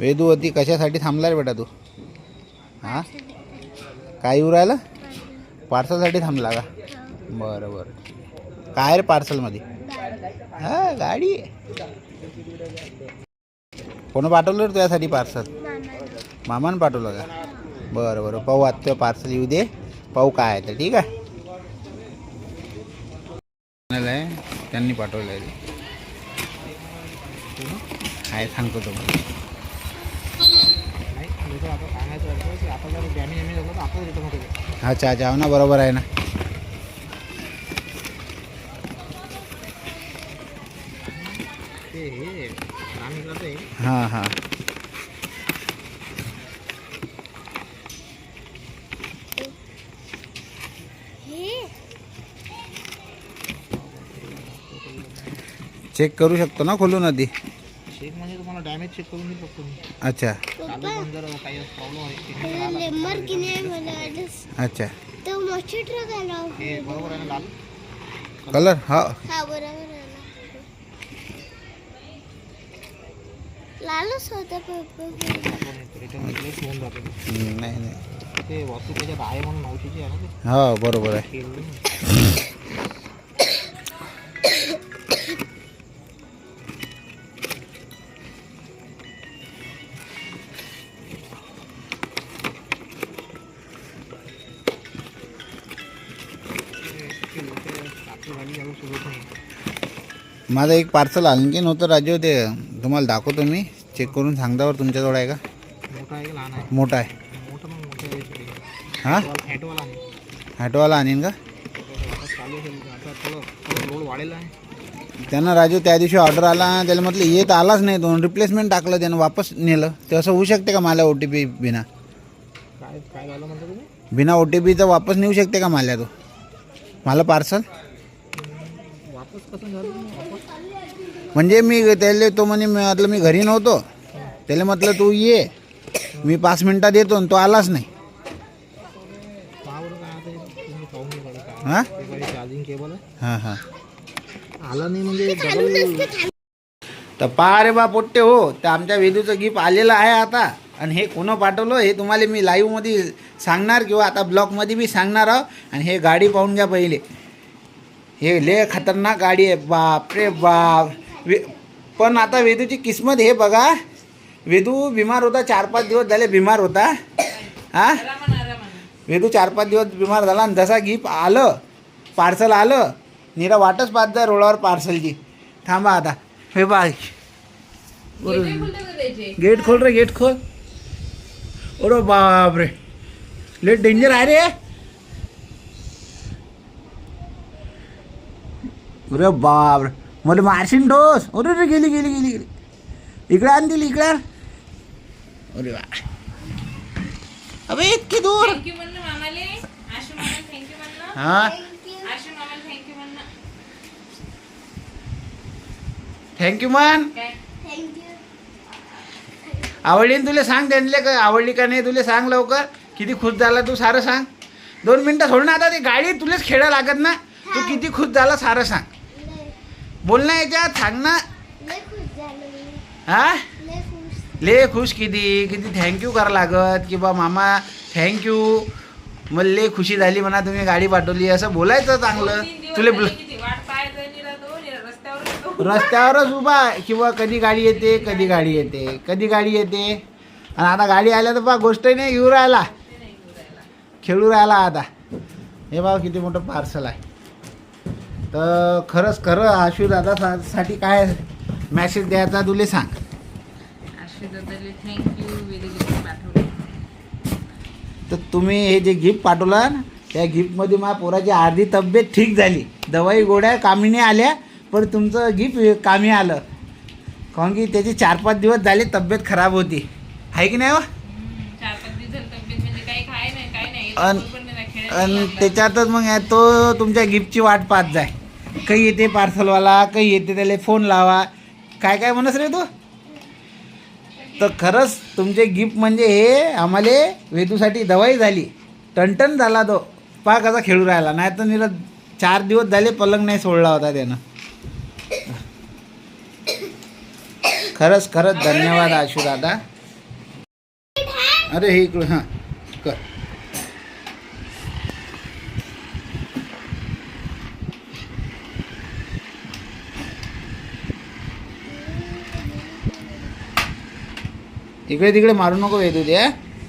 वेदूवती कशासाठी थांबला रे बेटा तू? हां? काय येऊ राहिला? पार्सलसाठी थांबला का? बरं बरं. आहे. काय रे पार्सलमध्ये? हा गाडी. कोण पाठवलं रे तुझ्यासाठी पार्सल? मामानं पाठवलं का? बरं बरं. पाहू आता पार्सल येऊ दे. पाहू काय आहे तर ठीक आहे? त्यांनी पाठवलं आहे काय सांगतो तुम्हाला? अच्छा अच्छा हो ना, बरोबर आहे ना. हाँ हाँ. चेक करू शकतो ना चेक म्हणजे डॅमेज चेक करून देईल फक्त मी अच्छा. चालू पण जर काही प्रॉब्लेम आहे. लेंबर की नाही मला अच्छा. तो मोठी ट्रक आला हे. बरोबर आहे ना लाल? कलर हा. हा बरोबर आला लालच होता पप्पा. रिटर्न रिप्लेस होऊन जाते. हम्म, नाही नाही. ते वस्तू त्याच्यात आहे म्हणून नऊशेची आहे ना ते? हो बरोबर आहे. माझं एक पार्सल आणखी नव्हतं राजू ते तुम्हाला दाखवतो मी. चेक करून सांगतावर तुमच्याजवळ आहे का? मोठा आहे हां? ॲटोवाला आणीन का? त्यानं राजू त्या दिवशी ऑर्डर आला त्याला म्हटलं येत आलाच नाही दोन रिप्लेसमेंट टाकलं त्यानं वापस नेलं. ते असं होऊ शकते का मला ओ टी पी बिना? काय काय झालं म्हणतो तुम्ही? बिना ओ टी पीचं वापस नेऊ शकते का मला तो? मला पार्सल वापस कसं झालं वापस म्हणजे मी त्याला तो म्हणे मी म्हटलं मी घरी नव्हतो. त्याला म्हटलं तू ये. मी पाच मिनटात येतो आणि तो आलाच नाही. हां? हां हां. आला नाही म्हणजे तर पहा रे बा पोट्टे हो तर आमच्या वेदूचं गिफ्ट आलेलं आहे आता. आणि हे कोणं पाठवलं हे तुम्हाला मी लाईव्हमध्ये सांगणार किंवा आता ब्लॉगमध्ये बी सांगणार आहो. आणि हे गाडी पाहून घ्या पहिले. हे ले खतरनाक गाडी आहे. बाप रे बाप. वे पण आता वेदूची किस्मत हे बघा. वेदू बिमार होता चार पाच दिवस झाले बिमार होता. हां? वेदू चार पाच दिवस बिमार झाला आणि जसा गिफ्ट आलं पार्सल आलं निरा वाटच पाच जा रोडावर पार्सलची थांबा आता. हे बा गेट खोल रे गेट खोल. अरे बाप रे. लेट डेंजर आहे रे. अरे बाप रे मला मारशीन ठोस अरे रे गेली गेली गेली गेली. इकडे आण दिली इकडे आण. अरे वा. अबे इतकी दूर. हा? थँक्यू मन आवडली ना तुला सांग त्यांना का? आवडली का नाही तुला सांग लवकर. किती खुश झाला तू सारं सांग. दोन मिनटं सोड ना आता ती गाडी तुलाच खेळा लागत ना. तू किती खुश झाला सारं सांग. बोल ना याच्यात सांग ना हा? ले खुश किती? किती थँक्यू करा लागत? की बा मामा थँक्यू मला ले खुशी झाली म्हणा तुम्ही गाडी पाठवली. असं बोलायचं चांगलं. तुला. रस्त्यावरच उभा. आहे किंवा कधी गाडी येते कधी गाडी येते. कधी गाडी येते? आणि आता गाडी आल्या तर बा गोष्ट नाही घेऊ राहिला. खेळू राहिला आता. हे बा किती मोठं पार्सल आहे. तर खरंच खरं आशू दादा साठी काय मॅसेज द्यायचा तुले सांग. पाठवले. तर तुम्ही हे जे गिफ्ट पाठवलं ना त्या गिफ्टमध्ये माझ्या पोराची अर्धी तब्येत ठीक झाली. दवाई गोळ्या कामी नाही आल्या पण तुमचं गिफ्ट कामी आलं. कारण की त्याची चार पाच दिवस झाले तब्येत खराब होती. आहे की नाही हो? चार पाच दिवस झाले तब्येत म्हणजे काही खाय नाही काही नाही. अन- पण नाही खेळत आणि लागला. त्याच्यातच मग तो तुमच्या गिफ्टची वाट पाहत जाय. काही येते पार्सलवाला काही येते त्याला फोन लावा. काय काय म्हणस रे तू? तर खरंच तुमचे गिफ्ट म्हणजे हे आम्हाला वेदूसाठी दवाई झाली. टनटन झाला तो. पा कसा खेळू राहिला. नाही तर निरा चार दिवस झाले पलंग नाही सोडला होता त्यानं. खरंच खरंच धन्यवाद आशू दादा अरे हे इकडं हां कर. इकडे तिकडे मारू नको वेदू द्या